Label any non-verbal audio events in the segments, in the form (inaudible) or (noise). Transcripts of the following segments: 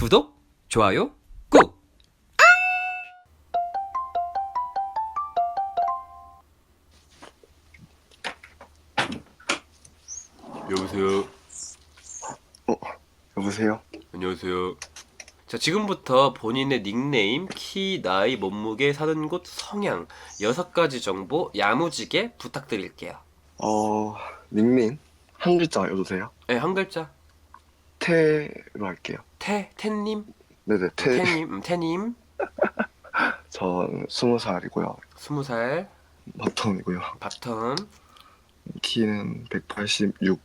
구독, 좋아요, 꾹! 여보세요. 여보세요? 안녕하세요. 자, 지금부터 본인의 닉네임, 키, 나이, 몸무게, 사는 곳, 성향, 여섯 가지 정보 야무지게 부탁드릴게요. 어, 닉네임? 한 글자 여도 돼요? 네, 한 글자. 태로 할게요. 태, 태님, 네네, 태. 태님, 음, 태님, 전 (laughs) 스무 살이고요. 스무 살, 바텀이고요. 바텀, 키는 186.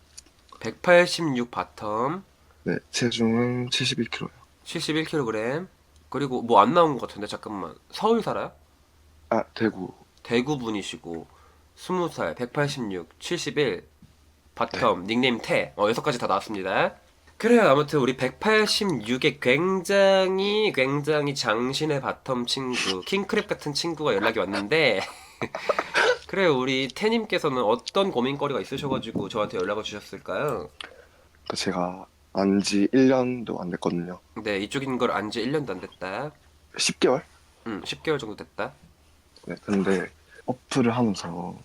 186 바텀, 네, 체중은 71kg요. 71kg. 그리고 뭐 안 나온 것 같은데 잠깐만. 서울 살아요? 아, 대구. 대구 분이시고 20살, 186, 71 바텀, 닉네임 태. 어, 여섯 가지 다 나왔습니다. 그래요. 아무튼 우리 186의 굉장히 굉장히 장신의 바텀 친구, 킹크랩 같은 친구가 연락이 왔는데 (laughs) 그래요. 우리 태님께서는 어떤 고민거리가 있으셔가지고 저한테 연락을 주셨을까요? 그 제가 안 지 1년도 안 됐거든요. 네, 이쪽인 걸 안 지 1년도 안 됐다. 10개월? 음, 10개월 정도 됐다. 네, 근데 어플을 하면서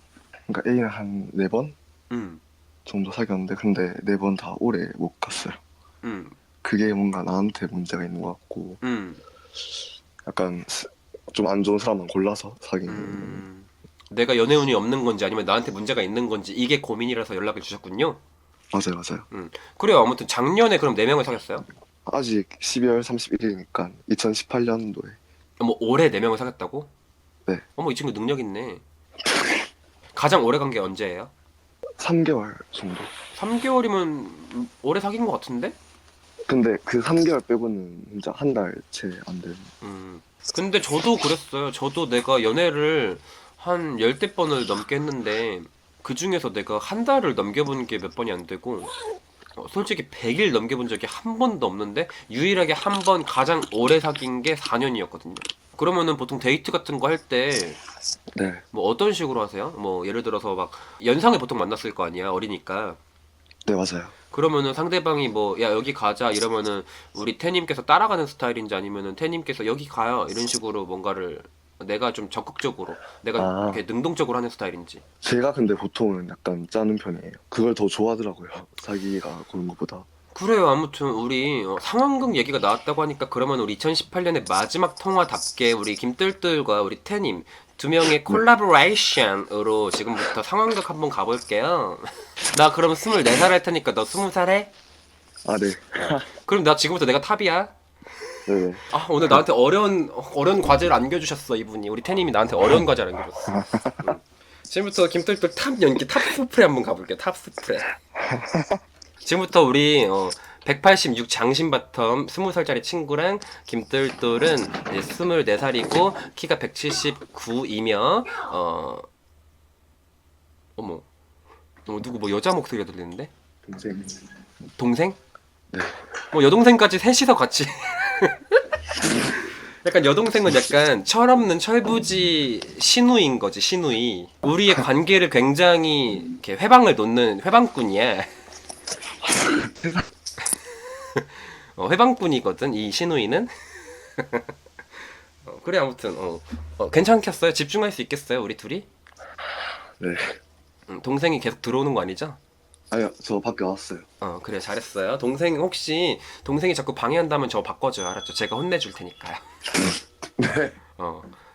그러니까 A는 한 4번 음, 정도 사귀었는데 근데 4번 다 오래 못 갔어요. 음, 그게 뭔가 나한테 문제가 있는 것 같고 음. 약간 좀 안 좋은 사람만 골라서 사귀는 음, 내가 연애운이 없는 건지 아니면 나한테 문제가 있는 건지 이게 고민이라서 연락을 주셨군요. 맞아요 맞아요 그래요. 아무튼 작년에 그럼 4명을 사귀었어요? 아직 12월 31일이니까 2018년도에 뭐 올해 4명을 사귀었다고? 네. 어머 이 친구 능력 있네. 가장 오래 간 게 언제예요? 3개월 정도 3개월이면 오래 사귄 것 같은데? 근데 그 3개월 빼고는 진짜 한 달 채안 되는 음. 근데 저도 그랬어요. 저도 내가 연애를 한 열대 번을 넘게 했는데 그 중에서 내가 한 달을 넘겨본 게 몇 번이 안 되고 어, 솔직히 100일 넘겨본 적이 한 번도 없는데 유일하게 한 번 가장 오래 사귄 게 4년이었거든요. 그러면은 보통 데이트 같은 거 할 때 뭐 네, 어떤 식으로 하세요? 뭐 예를 들어서 막 연상을 보통 만났을 거 아니야 어리니까. 네 맞아요. 그러면은 상대방이 뭐 야 여기 가자. 이러면은 우리 태님께서 따라가는 스타일인지 아니면은 태님께서 여기 가요. 이런 식으로 뭔가를 내가 좀 적극적으로 내가 아. 이렇게 능동적으로 하는 스타일인지. 제가 근데 보통은 약간 짜는 편이에요. 그걸 더 좋아하더라고요. (laughs) 자기가 고른 것보다 그래요. 아무튼 우리 어, 상황극 얘기가 나왔다고 하니까 그러면 우리 2018년의 마지막 통화답게 우리 김뜰뜰과 우리 태님 두 명의 콜라보레이션으로 지금부터 상황극 한번 가볼게요. (laughs) 나 그럼 24살 할 테니까 너 20살 해? 아 네. 그럼 나 지금부터 내가 탑이야? 네네 아 오늘 나한테 어려운 어려운 과제를 안겨주셨어 이분이. 우리 태님이 나한테 어려운 과제를 안겨줬어. 응. 지금부터 김떨떨 탑 연기 탑 스프레 한번 가볼게 탑 스프레 (laughs) 지금부터 우리 어, 186 장신 바텀 20살짜리 친구랑 김떨떨은 이제 24살이고 키가 179이며 어 어머 어, 누구 뭐 여자 목소리가 들리는데? 동생. 동생? 네. 뭐 여동생까지 셋이서 같이. (laughs) 약간 여동생은 약간 철없는 철부지 신우인 거지 신우이. 우리의 관계를 굉장히 이렇게 회방을 놓는 회방꾼이야 어, 회방꾼이거든 이 신우이는? 어, 그래 아무튼 어, 어, 괜찮겠어요? 집중할 수 있겠어요 우리 둘이? 네. 음, 동생이 계속 들어오는 거 아니죠? 아니요 저 밖에 나왔어요. 어 그래 잘했어요. 동생 혹시 동생이 자꾸 방해한다면 저 바꿔줘요. 알았죠? 제가 혼내줄 테니까요. (laughs) 네.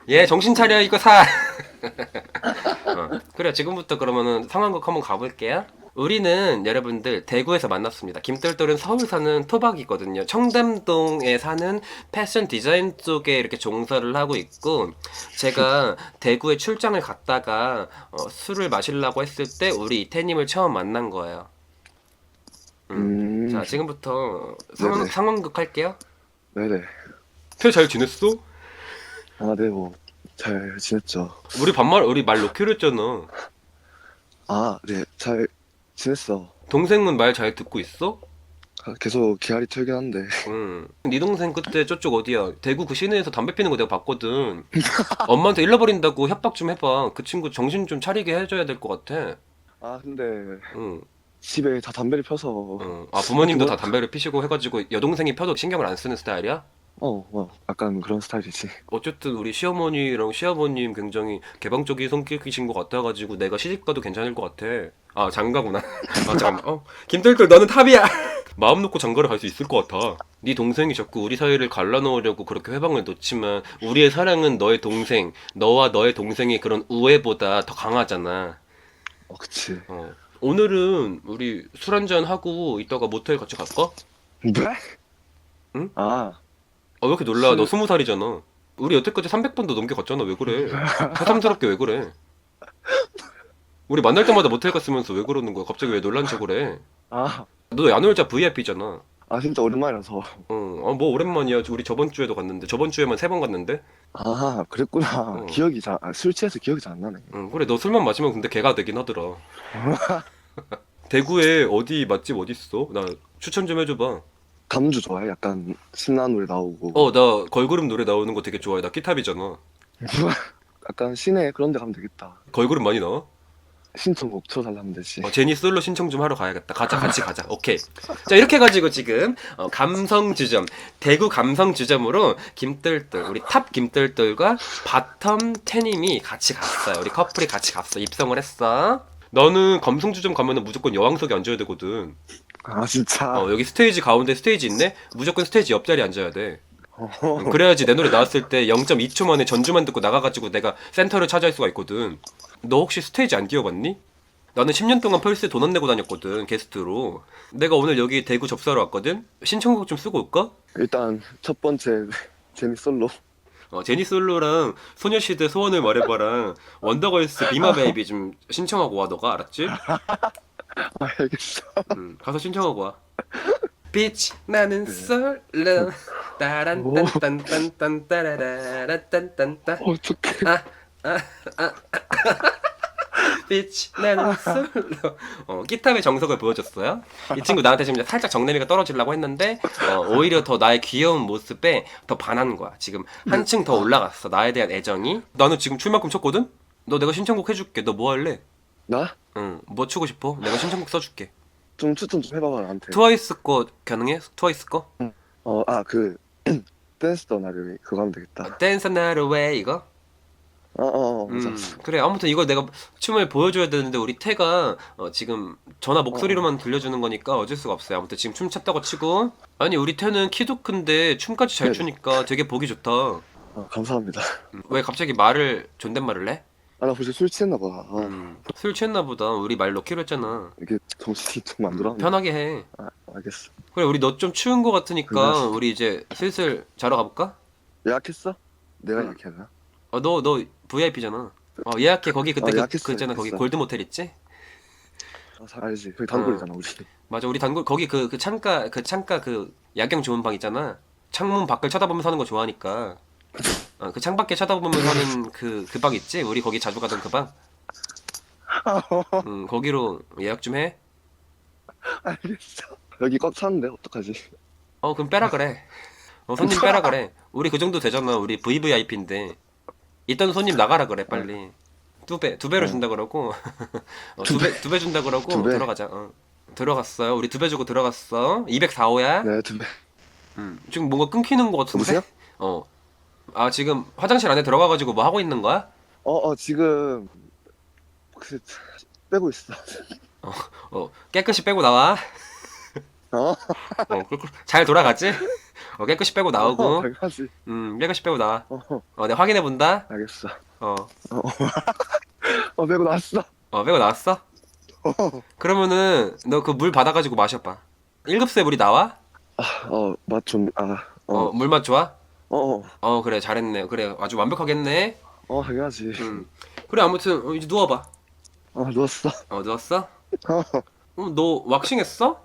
어얘 정신 차려 이거 사. (laughs) 어, 그래 지금부터 그러면은 상황극 한번 가볼게요 우리는 여러분들 대구에서 만났습니다. 김떨떨은 서울 사는 토박이거든요. 청담동에 사는 패션 디자인 쪽에 이렇게 종사를 하고 있고 제가 (laughs) 대구에 출장을 갔다가 어, 술을 마시려고 했을 때 우리 이태님을 처음 만난 거예요. 음, 자 지금부터 상황, 네네. 상황극 할게요. 네네. 태잘 지냈어? 아 네 뭐 잘 지냈죠. 우리 반말 우리 말 놓기로 했잖아. 아 네 잘 지냈어 동생은 말 잘 듣고 있어? 아, 계속 기아리 털긴 한데 응. 네 동생 그때 저쪽 어디야? 대구 그 시내에서 담배 피는 거 내가 봤거든. (laughs) 엄마한테 잃어버린다고 협박 좀 해봐. 그 친구 정신 좀 차리게 해줘야 될 것 같아. 아 근데 응. 집에 다 담배를 펴서 어. 아 부모님도 다 담배를 피시고 해가지고 여동생이 펴도 신경을 안 쓰는 스타일이야? 어, 어 약간 그런 스타일이지. (laughs) 어쨌든 우리 시어머니랑 시아버님 굉장히 개방적인 성격이신 것 같아가지고 내가 시집가도 괜찮을 것 같아. 아 장가구나. (laughs) 아 잠깐만. 어 김떨떨 너는 탑이야. (laughs) 마음 놓고 장가를 갈 수 있을 것 같아. 네 동생이 자꾸 우리 사이를 갈라놓으려고 그렇게 회방을 놓지만 우리의 사랑은 너의 동생, 너와 너의 동생의 그런 우애보다 더 강하잖아. 어, 그치. 어. 오늘은 우리 술 한잔 하고 이따가 모텔 같이 갈까? 네? 응? 아, 아 왜 이렇게 놀라? 술- 너 스무 살이잖아. 우리 여태까지 300번도 넘게 갔잖아. 왜 그래? 새삼스럽게 왜 그래? 우리 만날 때마다 모텔 갔으면서 왜 그러는 거야? 갑자기 왜 놀란 척을 해? 아, 너 야놀자 VIP잖아. 아 진짜 오랜만이라서. 어, 아, 뭐 오랜만이야. 우리 저번 주에도 갔는데 저번 주에만 세 번 갔는데. 아, 그랬구나. 어. 기억이 잘, 아, 술 취해서 기억이 잘 안 나네. 응, 그래 너 술만 마시면 근데 개가 되긴 하더라. (laughs) 대구에 어디 맛집 어디 있어? 나 추천 좀 해줘봐. 감주 좋아해? 약간 신나는 노래 나오고. 어, 나 걸그룹 노래 나오는 거 되게 좋아해. 나 키탑이잖아. (laughs) 약간 시내 그런 데 가면 되겠다. 걸그룹 많이 나와? 신청곡 쳐달라면 되지. 어, 제니 솔로 신청 좀 하러 가야겠다. 가자, 같이 가자. 오케이. 자, 이렇게 해가지고 지금 어, 감성 주점, 대구 감성 주점으로 김뜰뜰, 우리 탑 김뜰뜰과 바텀 태님이 같이 갔어요. 우리 커플이 같이 갔어. 입성을 했어. 너는 감성 주점 가면은 무조건 여왕석에 앉아야 되거든. 아, 진짜. 어, 여기 스테이지 가운데 스테이지 있네? 무조건 스테이지 옆자리 앉아야 돼. 어. 음, 그래야지 내 노래 나왔을 때 0.2초 만에 전주만 듣고 나가가지고 내가 센터를 차지할 수가 있거든. 너 혹시 스테이지 안 뛰어봤니? 나는 10년 동안 펄스에 돈 안 내고 다녔거든 게스트로. 내가 오늘 여기 대구 접수하러 왔거든. 신청곡 좀 쓰고 올까? 일단 첫 번째 제니 솔로. 어, 제니 솔로랑 소녀시대 소원을 말해봐랑 원더걸스 비마 베이비 좀 신청하고 와 너가 알았지? 아, 알겠어. 음, 가서 신청하고 와. (laughs) 빛 나는 솔로 따란 오. 딴딴딴딴 따라라라 딴딴딴 어떡해. 아, 아, 아, (laughs) 빛 나는 솔로. 어, 기타의 정석을 보여줬어요. 이 친구 나한테 지금 살짝 정내미가 떨어지려고 했는데 어, 오히려 더 나의 귀여운 모습에 더 반한 거야. 지금 한층 더 올라갔어. 나에 대한 애정이. 나는 지금 출만큼 쳤거든. 너 내가 신청곡 해줄게. 너 뭐 할래? 나? 응, 뭐 추고 싶어? 내가 신청곡 써줄게. 좀 추천 좀 해봐봐, 나한테. 트와이스 거 가능해? 트와이스 거? 어, 아, 그, 댄스 더 나를 그거 하면 되겠다. Dance Another Way 이거? 어, 어, 어, 맞아. 음, 그래 아무튼 이거 내가 춤을 보여줘야 되는데 우리 태가 어, 지금 전화 목소리로만 들려주는 거니까 어쩔 수가 없어요 아무튼 지금 춤 췄다고 치고 아니 우리 태는 키도 큰데 춤까지 잘 네. 추니까 되게 보기 좋다 어, 감사합니다. 음, 왜 갑자기 말을 존댓말을 해? 아, 나 벌써 술 취했나 봐. 아, 음, 술 취했나 보다 우리 말 넣기로 했잖아 이게 정신이 좀 안 돌아오네. 편하게 해 아, 알겠어. 그래 우리 너 좀 추운 거 같으니까 그래. 우리 이제 슬슬 자러 가볼까? 예약했어? 내가 응. 예약해야 되나? 어너너 VIP잖아 어 예약해 거기 그때 어, 그, 예약했어, 그 있잖아 거기 예약했어. 골드 모텔 있지? 아, 잘 알지. 거기 단골이잖아, 우리. 맞아 우리 단골 거기 그, 그 창가 그 창가 그 야경 좋은 방 있잖아 창문 밖을 쳐다보면서 하는 거 좋아하니까 (laughs) 어, 그 창밖에 쳐다보면서 하는 그 그 방 있지 우리 거기 자주 가던 그 방 (laughs) 음, 거기로 예약 좀해어 알겠어. 여기 꽉 찼는데, 어떡하지? 어, 그럼 빼라 그래 어 손님 빼라 그래 우리 그 정도 되잖아 우리 VVIP인데 있던 손님 나가라 그래 빨리 두 배 두 배로 어. 준다 그러고 (laughs) 어, 두 배 두 배 준다 그러고 두 배? 들어가자 어. 들어갔어요 우리 두 배 주고 들어갔어 204호야 네, 두 배. 음, 지금 뭔가 끊기는 것 같은데? 여보세요? 어. 아, 지금 화장실 안에 들어가가지고 뭐 하고 있는 거야? 어, 어, 지금, 그, 빼고 있어. 어, 깨끗이 빼고 나와. 어? 어, 그- 그- 잘 돌아갔지? 어, 깨끗이 빼고 어, 나오고. 당연하지. 음, 깨끗이 빼고 나와. 어, 어, 어, 내가 확인해 본다. 알겠어. 어, 어, 어, 빼고 나왔어. 어, 빼고 나왔어? 어, 그러면은, 너 그 물 받아가지고 마셔봐. 1급수에 물이 나와? 아, 어, 맛 좀, 아, 어, 어, 물맛 좋아? 어, 어, 어, 그래, 잘했네. 그래, 아주 완벽하게 했네. 어, 당연하지. 음. 그래, 아무튼, 어, 이제 누워봐. 어, 누웠어. 어, 누웠어? 어, 어, 너 왁싱 했어?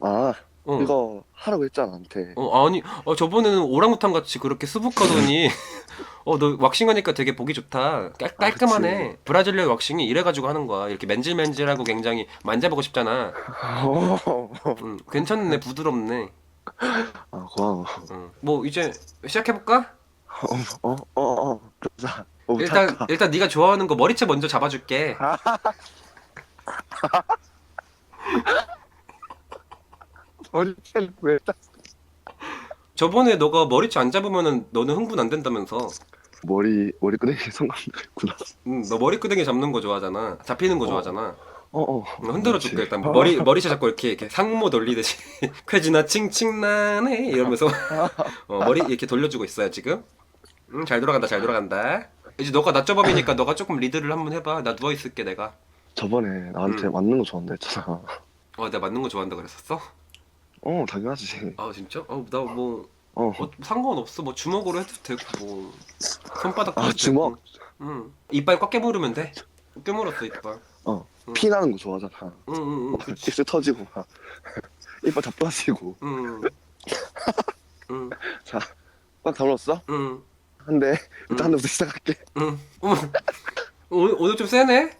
아, 어. 이거 하라고 했잖아, 나한테. 어 아니 어 저번에는 오랑우탄 같이 그렇게 수북하더니 (laughs) 어 너 왁싱하니까 되게 보기 좋다 깔, 깔끔하네 브라질리아 왁싱이 이래가지고 하는 거야 이렇게 맨질맨질하고 굉장히 만져보고 싶잖아 (laughs) 어, 음, 괜찮네 부드럽네 아, 고마워. 음. 뭐 이제 시작해 볼까? 어, 어, 어, 어, 자, 어, 일단 잠깐. 일단 네가 좋아하는 거 머리채 먼저 잡아줄게 (laughs) 머리채를 왜 딱? 저번에 너가 머리채 안 잡으면은 너는 흥분 안 된다면서. 머리 머리 끄댕이 (laughs) 성감도 있구나. 응, 너 머리끄댕이 잡는 거 좋아하잖아. 잡히는 거 어. 좋아하잖아. 어어. 흔들어 줄게 일단 머리 머리채 잡고 이렇게 이렇게 상모 돌리듯이 (laughs) 쾌지나 칭칭나네 이러면서 (laughs) 어, 머리 이렇게 돌려주고 있어요 지금. 음, 잘 돌아간다 잘 돌아간다. 이제 너가 낮저밥이니까 (laughs) 너가 조금 리드를 한번 해봐. 나 누워 있을게 내가. 저번에 나한테 음. 맞는 거 좋아한다 했잖아. 어, 내가 맞는 거 좋아한다 그랬었어? 어 당연하지. 아 진짜? 어, 나뭐 어. 어, 상관 없어. 뭐 주먹으로 해도 되고 뭐 손바닥. 아 주먹. 응. 이빨 꽉 깨물으면 돼. 깨물었어 이빨. 어. 음. 피 나는 거 좋아하잖아. 응, 응, 응. 입술 터지고 막 (laughs) 이빨 다 빠지고. 응. 응, (laughs) 자, 딱 다물었어? 응, 한데 음. 일단 한 대부터 시작할게. 응. 어머, 오늘 오늘 좀 세네.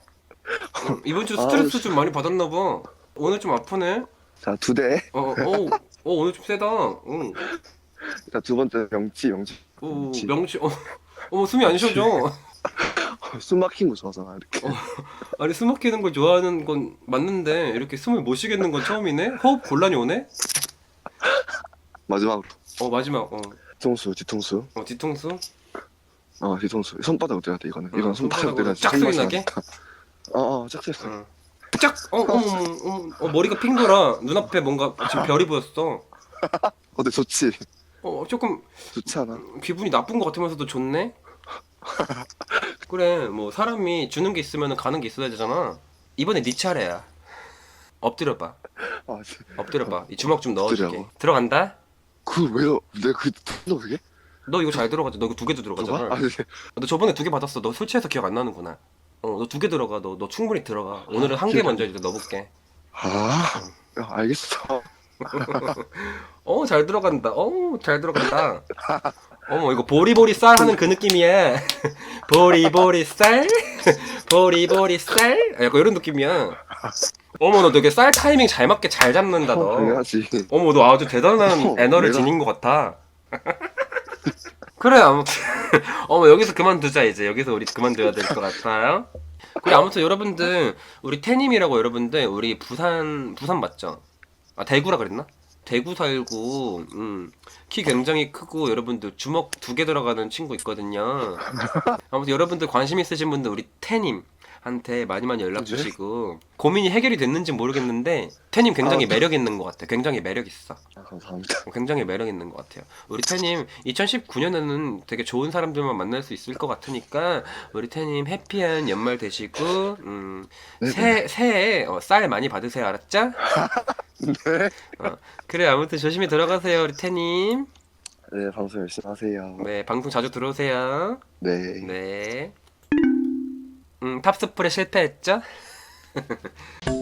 응, 이번 주 아, 스트레스 좀 많이 받았나 봐. 오늘 좀 아프네. 자, 두 대. 어, 어, 어, 오늘 좀 세다. 응. 일단 두 번째 명치, 명치. 오, 명치. 명치. 어, 어머 숨이 안 쉬어져. 숨 막힌 거 좋아하잖아, 이렇게. (laughs) 아니 숨 막히는 걸 좋아하는 건 맞는데 이렇게 숨을 못 쉬겠는 건 처음이네. 호흡 곤란이 오네. 마지막으로. 어 마지막. 어, 뒤통수, 뒤통수. 어 뒤통수. 어, 뒤통수. 손바닥 어때야 돼, 이거는. 응, 이건 손바닥 손바닥으로 때려야지. 짝 소리 손맛이 나게? 나니까. 어, 어, 짝짝짝. 응. 짝! 어, 어머, 어머, 어머, 어, 머리가 핑 돌아. 눈앞에 뭔가 지금 별이 보였어. (laughs) 어때, 좋지? 어, 조금 좋지 않아? 기분이 나쁜 것 같으면서도 좋네? (laughs) 그래, 뭐, 사람이 주는 게 있으면 가는 게 있어야 되잖아. 이번에 네 차례야. 엎드려봐. 아, 씨. 엎드려봐. 이 주먹 좀 넣어줄게. 엎드려고? 들어간다? 그, 왜요? 내가 그, 너 그게? 너 이거 잘 들어가지? 너 이거 두 개도? 들어가잖아. 아, 네. 너 저번에 두 개 받았어. 너 술 취해서 기억 안 나는구나. 어, 너 두 개 들어가. 너, 너 충분히 들어가. 오늘은 한 개 기억 안 먼저 이제 넣어볼게. 아, 야, 알겠어. (laughs) 어, 잘 들어간다. 어, 잘 들어간다. (laughs) 어머, 이거 보리보리 쌀 하는 그 느낌이야. (laughs) 보리보리 쌀? (laughs) 보리보리 쌀? 약간 이런 느낌이야. 어머, 너 되게 쌀 타이밍 잘 맞게 잘 잡는다, 어, 너. 당연하지. 어머, 너 아주 대단한 (laughs) 어, 애너를 내가- 지닌 것 같아. 그래, 아무튼. 어머, 여기서 그만두자, 이제. 여기서 우리 그만둬야 될 것 같아요. 그리고 아무튼 여러분들, 우리 태님이라고 여러분들, 우리 부산, 부산 맞죠? 아, 대구라 그랬나? 대구 살고, 음, 키 굉장히 크고, 여러분들 주먹 두 개 들어가는 친구 있거든요. 아무튼 여러분들 관심 있으신 분들, 우리 태님. 한테 많이 많이 연락 네? 주시고 고민이 해결이 됐는지 모르겠는데 태님 굉장히 아, 네. 매력 있는 것 같아. 굉장히 매력 있어. 아, 감사합니다. 굉장히 매력 있는 것 같아요. 우리 태님 2019년에는 되게 좋은 사람들만 만날 수 있을 것 같으니까 우리 태님 해피한 연말 되시고 음, 네네. 새 새해 어, 쌀 많이 받으세요. 알았죠? (laughs) 네. 어, 그래 아무튼 조심히 들어가세요 우리 태님. 네, 방송 열심히 하세요. 네 방송 자주 들어오세요. 네. 네. 음 탑스플에 실패했죠? (laughs)